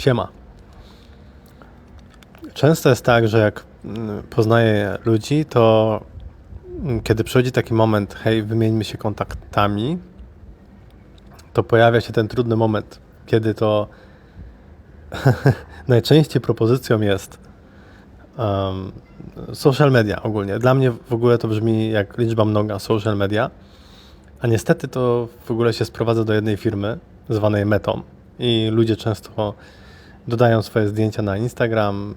Siema. Często jest tak, że jak mm, poznaję ludzi, to mm, kiedy przychodzi taki moment, hej, wymieńmy się kontaktami, to pojawia się ten trudny moment, kiedy to najczęściej propozycją jest um, social media ogólnie. Dla mnie w ogóle to brzmi jak liczba mnoga social media, a niestety to w ogóle się sprowadza do jednej firmy zwanej Metą i ludzie często dodają swoje zdjęcia na Instagram,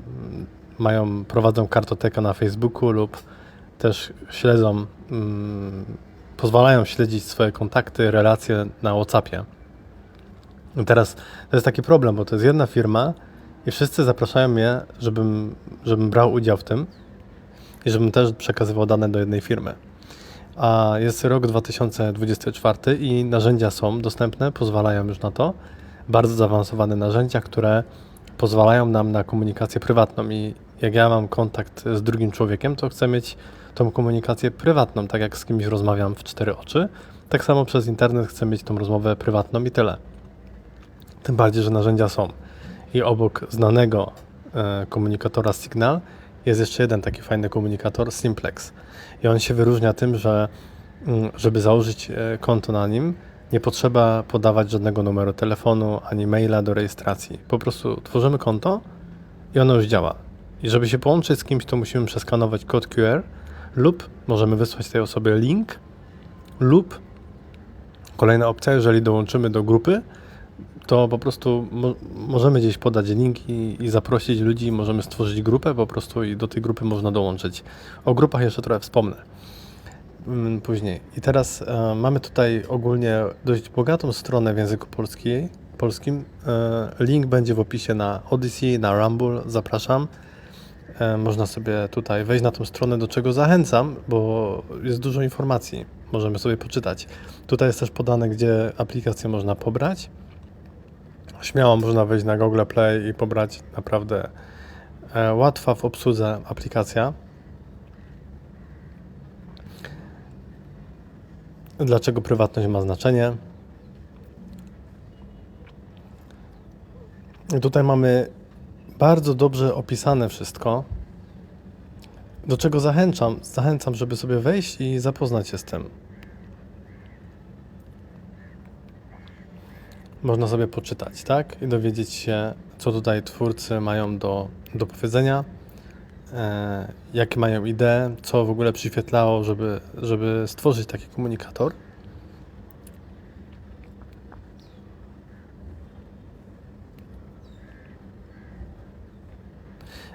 mają, prowadzą kartotekę na Facebooku lub też śledzą, mm, pozwalają śledzić swoje kontakty, relacje na WhatsAppie. I teraz to jest taki problem, bo to jest jedna firma i wszyscy zapraszają mnie, żebym, żebym brał udział w tym i żebym też przekazywał dane do jednej firmy. A jest rok 2024 i narzędzia są dostępne, pozwalają już na to. Bardzo zaawansowane narzędzia, które pozwalają nam na komunikację prywatną. I jak ja mam kontakt z drugim człowiekiem, to chcę mieć tą komunikację prywatną, tak jak z kimś rozmawiam w cztery oczy. Tak samo przez internet chcę mieć tą rozmowę prywatną i tyle. Tym bardziej, że narzędzia są. I obok znanego e, komunikatora Signal jest jeszcze jeden taki fajny komunikator, Simplex. I on się wyróżnia tym, że mm, żeby założyć e, konto na nim, nie potrzeba podawać żadnego numeru telefonu ani maila do rejestracji. Po prostu tworzymy konto i ono już działa. I żeby się połączyć z kimś, to musimy przeskanować kod QR lub możemy wysłać tej osobie link lub kolejna opcja, jeżeli dołączymy do grupy, to po prostu mo możemy gdzieś podać link i, i, zaprosić ludzi, możemy stworzyć grupę po prostu i do tej grupy można dołączyć. O grupach jeszcze trochę wspomnę później. I teraz e, mamy tutaj ogólnie dość bogatą stronę w języku polski, polskim. E, link będzie w opisie na Odyssey, na Rumble, zapraszam. E, można sobie tutaj wejść na tą stronę, do czego zachęcam, bo jest dużo informacji, możemy sobie poczytać. Tutaj jest też podane, gdzie aplikację można pobrać śmiało można wejść na Google Play i pobrać naprawdę e, łatwa w obsłudze aplikacja. Dlaczego prywatność ma znaczenie? Tutaj mamy bardzo dobrze opisane wszystko. Do czego zachęcam? Zachęcam, żeby sobie wejść i zapoznać się z tym. można sobie poczytać, tak? I dowiedzieć się, co tutaj twórcy mają do, do powiedzenia, e, jakie mają idee, co w ogóle przyświetlało, żeby, żeby stworzyć taki komunikator.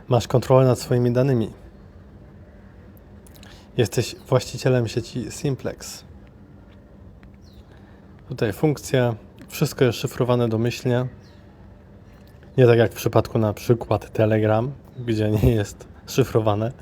Masz kontrolę nad swoimi danymi. Jesteś właścicielem sieci Simplex. Tutaj funkcja, wszystko jest szyfrowane domyślnie. Nie tak jak w przypadku na przykład Telegram, gdzie nie jest szyfrowane.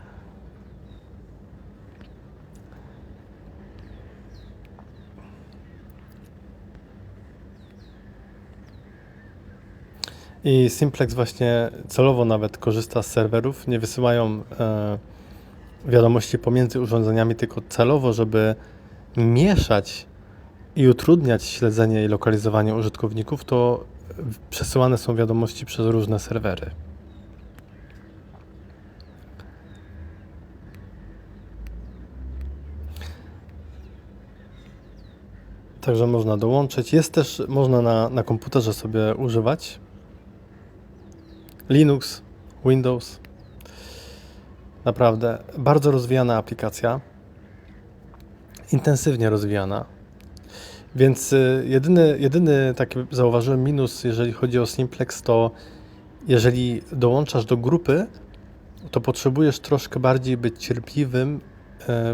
I Simplex właśnie celowo nawet korzysta z serwerów. Nie wysyłają e, wiadomości pomiędzy urządzeniami, tylko celowo, żeby mieszać i utrudniać śledzenie i lokalizowanie użytkowników, to przesyłane są wiadomości przez różne serwery. Także można dołączyć. Jest też, można na, na komputerze sobie używać. Linux, Windows. Naprawdę bardzo rozwijana aplikacja. Intensywnie rozwijana. Więc y, jedyny, jedyny taki zauważyłem minus, jeżeli chodzi o Simplex, to jeżeli dołączasz do grupy, to potrzebujesz troszkę bardziej być cierpliwym,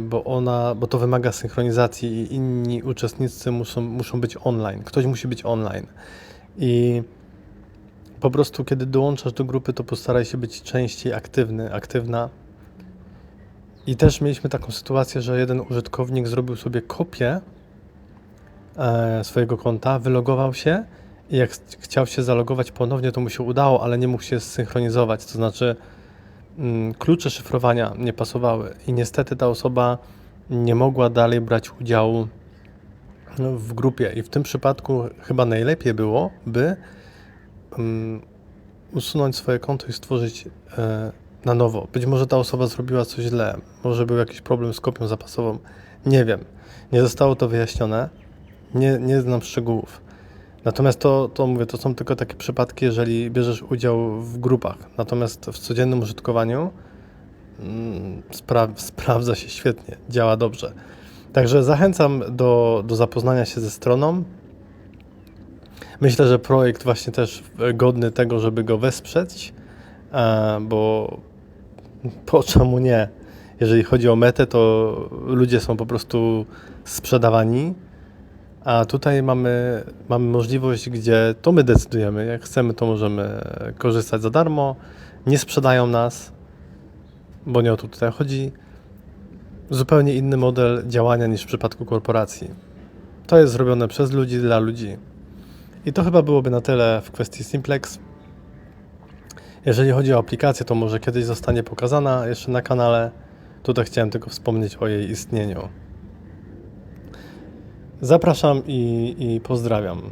bo ona, bo to wymaga synchronizacji i inni uczestnicy muszą, muszą być online. Ktoś musi być online. I po prostu, kiedy dołączasz do grupy, to postaraj się być częściej aktywny, aktywna. I też mieliśmy taką sytuację, że jeden użytkownik zrobił sobie kopię E, swojego konta, wylogował się i jak chciał się zalogować ponownie, to mu się udało, ale nie mógł się zsynchronizować. To znaczy, klucze szyfrowania nie pasowały i niestety ta osoba nie mogła dalej brać udziału w grupie. I w tym przypadku chyba najlepiej byłoby mm, usunąć swoje konto i stworzyć e, na nowo. Być może ta osoba zrobiła coś źle, może był jakiś problem z kopią zapasową. Nie wiem. Nie zostało to wyjaśnione. Nie, nie znam szczegółów. Natomiast to, to mówię, to są tylko takie przypadki, jeżeli bierzesz udział w grupach. Natomiast w codziennym użytkowaniu mm, spra sprawdza się świetnie, działa dobrze. Także zachęcam do, do zapoznania się ze stroną. Myślę, że projekt właśnie też godny tego, żeby go wesprzeć, e, bo po czemu nie? Jeżeli chodzi o metę, to ludzie są po prostu sprzedawani, a tutaj mamy, mamy możliwość, gdzie to my decydujemy. Jak chcemy, to możemy korzystać za darmo. Nie sprzedają nas, bo nie o to tutaj chodzi. Zupełnie inny model działania niż w przypadku korporacji. To jest zrobione przez ludzi, dla ludzi. I to chyba byłoby na tyle w kwestii Simplex. Jeżeli chodzi o aplikację, to może kiedyś zostanie pokazana jeszcze na kanale. Tutaj chciałem tylko wspomnieć o jej istnieniu. Zapraszam i, i pozdrawiam.